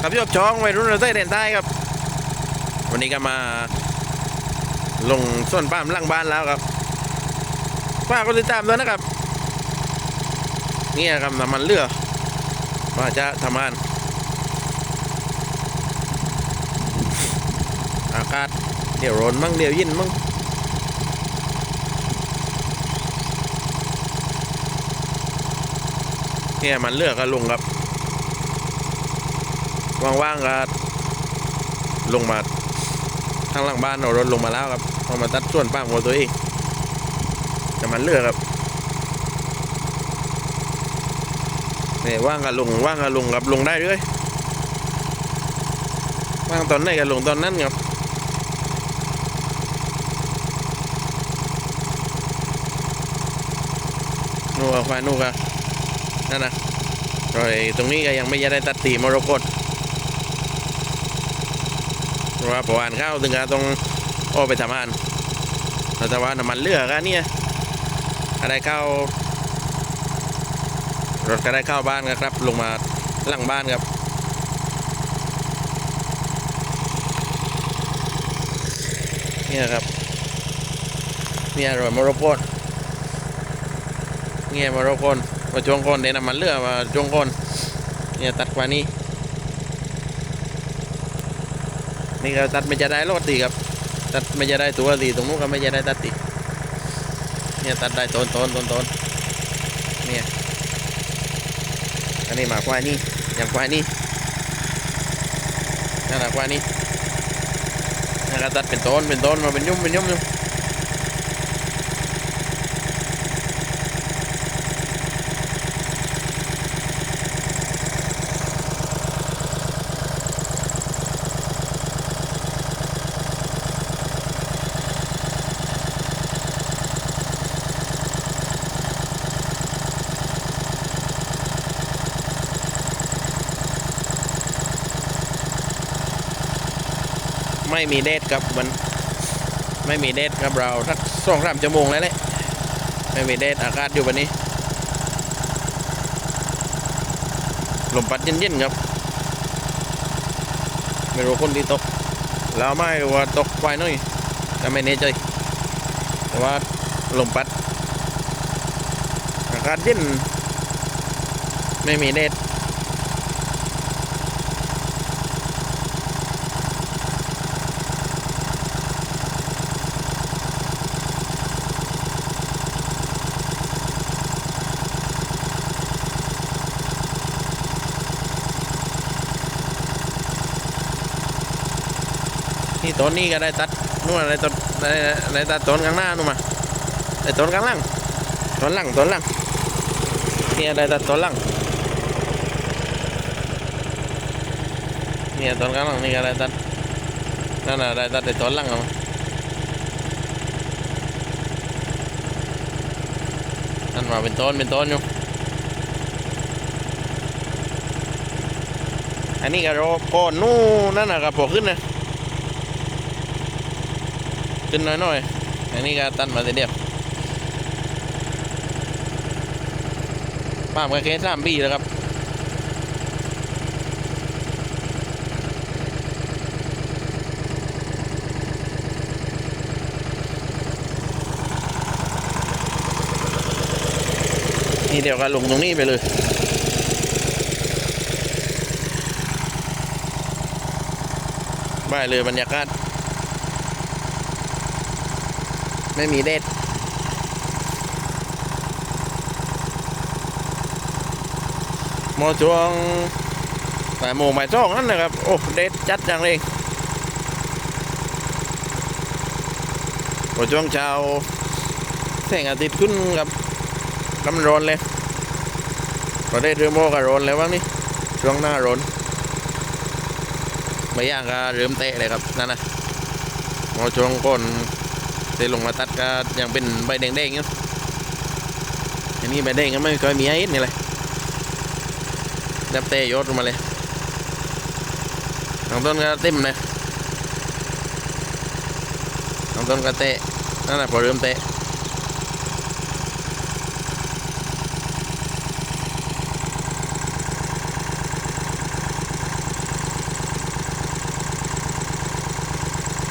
ครับยกช่องวัยรุ่นเราใต้เด่นใต้ครับ วันนี้ก็มา ลงส่วนป้ามหลังบ้านแล้วครับฝากกดติดตามด้วยนะครับเนี่ยครับน้ำมันเรือว่าจะทำงานอากาศเดี๋ยวร้อนมั่งเดี๋ยวเยินมั่งเนี่ยมันเลือกก็ลงครับ ว่างๆก็ลงมาทางหลังบ้านเอารถลงมาแล้วครับเอามาตัดส่วนป้ามของตัวเองแต่มันเลือกครับเนี่ยว่างก็ลงว่างก็ลงครับลงได้เลยว่างตอนไหนก็ลงตอนนั้นครับนู่นควายนู่นก็นั่นนะรอยตรงนี้ก็ยังไม่ได้ตัดตีมรกต เพราะว่าประวานข้าวถึงกับต้องโอ้ไปทำงานแต่ว่าน้ำมันเลือกกันเนี่ยอะไรเข้ารถก็ได้เข้าบ้านครับ ลงมาหลังบ้านครับเนี่ยครับเนี่ยรอยมรกตเงี้ยมารคนมาจวงคนเดี๋ยวน้ำมันเลือกมาจวงคนเนี่ยตัดกว่านี้ นี่ก็ตัดไม่จะได้รถตีครับ ตัดไม่จะได้ตัวตีตรงนู้นก็ไม่จะได้ตัดตีเนี่ยตัดได้ต้นต้นต้นต้นเนี่ยอันนี้หมาควายนี่อย่างควายนี่นั่นแหละควายนี่นะครับตัดเป็นต้นเป็นต้นมาเป็นยุ่มเป็นยุ่มอยู่ ไม่มีเดทครับมันไม่มีเดทครับเราสักสองสามชั่วโมงแล้วแหละไม่มีเดทอากาศอยู่วันนี้ลมพัดเย็นๆครับ ไม่รู้คนที่ตกแล้วไม่ว่าตกไฟน่อยก็ไม่แน่ใจแต่ว่าลมพัดอากาศเย็นไม่มีเดท ต้นนี้ก็ได้ตัดนู่นอะไรต้นได้ได้ตัดต้นข้างหน้านู่นมาไอ้ต้นข้างหล่างต้นหลังต้นหลังเนี่ยได้ตัดต้นหลังเนี่ยต้นข้างหลังนี่ก็ได้ตัดนั่นน่ะได้ตัดไอ้ต้นหลังอามานั่นมาเป็นต้นเป็นต้นอยู่อันนี้ก็โรก้อนนู่นนั่นน่ะก็พอขึ้นนะ ขึ้นน้อยๆอันนี้ก็ตันมาเดียวป้ามก็แค่สามปีแล้วครับนี่เดี๋ยวก็ลงตรงนี้ไปเลยบ้ายเลยบรรยากาศ ไม่มีเด็ดมอช่วงแต่โมงบ่ายสองนั่นนะครับ โอ้ เด็ดจัดจังเลยพอช่วงเช้าแสงอาทิตย์ขึ้นกับกำลังร้อนเลยพอได้เรือโมก็ร้อนแล้วบ้างนี่ช่วงหน้าร้อนไม่ย่างก็เริ่มเตะเลยครับนั่นนะมอช่วงก้น แต่ลงมาตัดก็ยังเป็นใบแดงๆอยู่อันนี้ใบแดงก็ไม่ค่อยมีไอ้นี่เลยดับเตยอดลงมาเลยทางต้นก็เต็มนะทางต้นก็เตะนั่นแหละพอเริ่มเตะ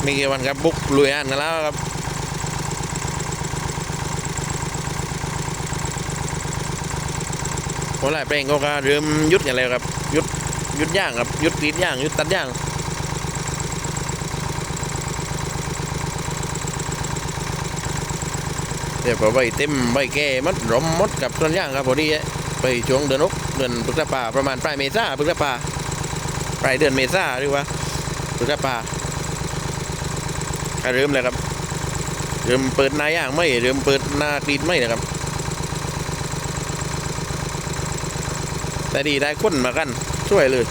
มีกี่วันครับบุกลุยอ่านกันแล้วครับ พราะหลายแปลงก็ก็เริ่มยุดกันแล้วครับยุดยุดย่างครับยุดกรีดย่างยุดตัดย่างเดี๋ยวพอใบเต็มใบแก่มัดรมมดกับต้นย่างครับพอดีไปช่วงเดือนอกเดือนพฤษภาประมาณปลายเมษาพฤษภาปลายเดือนเมษาหรือว่าพฤษภาก็เริ่มเลยครับเริ่มเปิดหนาย่างไม่เริ่มเปิดหนากรีดไม่นะครับ แต่ดีได้คนมากัน ช่วยเลย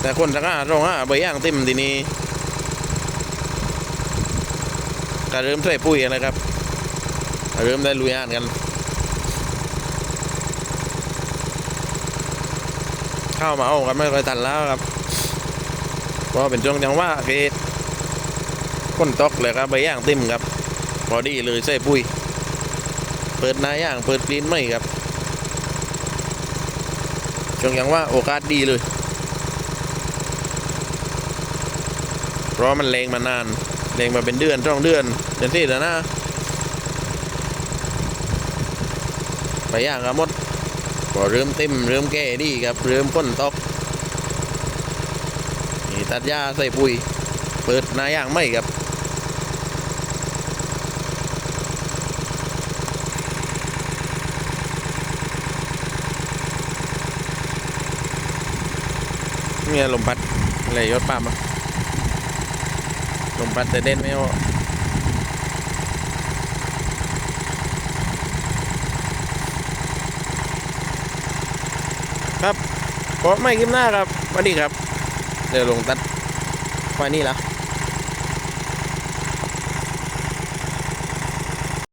แต่คนสักห้าร้องห้าใบย่างเต็มทีนี้ก็เริ่มใส่ปุ๋ยกันเลยครับ เริ่มได้ลุยงานกัน เข้ามาเอากันไม่ค่อยทันแล้วครับเพราะเป็นช่วงจังวะเกตก้นตอกเลยครับใบย่างเต็มครับ พอดีเลยใส่ปุ๋ย เปิดหนาย่างเปิดกรีนไม่ครับ ช่วงยังว่าโอกาสดีเลย เพราะมันเลงมานาน เลงมาเป็นเดือนช่องเดือนเดือนที่แล้วนะใบย่างครับหมดพอเริ่มเต็มเริ่มแก่ดีครับเริ่มก้นตอกนี่ตัดหญ้าใส่ปุ๋ย เปิดหนาย่างไม่ครับ เนี่ยลมพัดอะไรยศปามอะลมพัดแต่เด่นไม่เอาครับขอไม่ขึ้นหน้าครับสวัสดีครับ เดี๋ยวลงตัดไฟนี่แล้ว